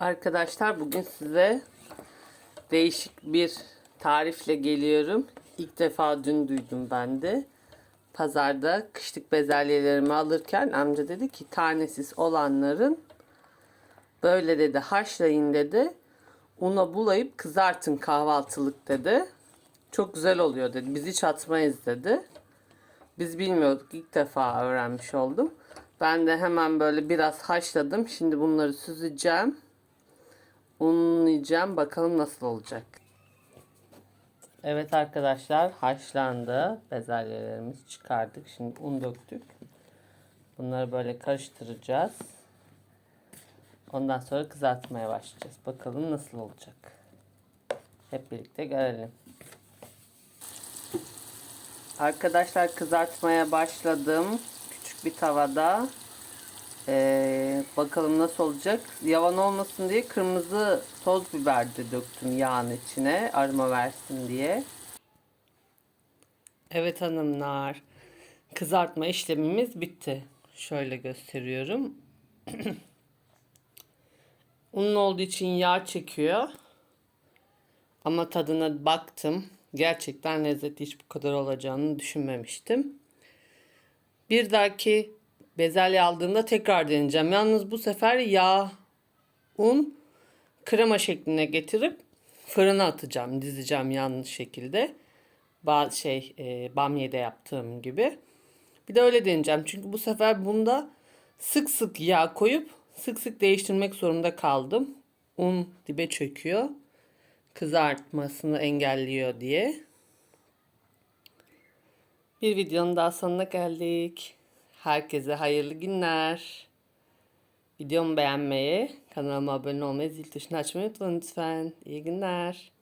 Arkadaşlar bugün size değişik bir tarifle geliyorum. İlk defa dün duydum ben de. Pazarda kışlık bezelyelerimi alırken amca dedi ki tanesiz olanların böyle dedi haşlayın dedi. Una bulayıp kızartın kahvaltılık dedi. Çok güzel oluyor dedi. Biz hiç atmayız dedi. Biz bilmiyorduk. İlk defa öğrenmiş oldum. Ben de hemen böyle biraz haşladım. Şimdi bunları süzeceğim. Unlayacağım. Bakalım nasıl olacak. Evet arkadaşlar haşlandı. Bezelyelerimizi çıkardık. Şimdi un döktük. Bunları böyle karıştıracağız. Ondan sonra kızartmaya başlayacağız. Bakalım nasıl olacak. Hep birlikte görelim. Arkadaşlar kızartmaya başladım. Küçük bir tavada. Bakalım nasıl olacak. Yavan olmasın diye kırmızı toz biber de döktüm yağın içine. Aroma versin diye. Evet hanımlar. Kızartma işlemimiz bitti. Şöyle gösteriyorum. Unun olduğu için yağ çekiyor. Ama tadına baktım. Gerçekten lezzeti hiç bu kadar olacağını düşünmemiştim. Bir dahaki bezelye aldığımda tekrar deneyeceğim. Yalnız bu sefer yağ, un, krema şekline getirip fırına atacağım. Dizeceğim yanlış şekilde. Bazı şey e, bamyede yaptığım gibi. Bir de öyle deneyeceğim. Çünkü bu sefer bunda sık sık yağ koyup sık sık değiştirmek zorunda kaldım. Un dibe çöküyor. Kızartmasını engelliyor diye. Bir videonun daha sonuna geldik. Herkese hayırlı günler. Videomu beğenmeyi, kanalıma abone olmayı, zil tuşunu açmayı unutmayın lütfen. İyi günler.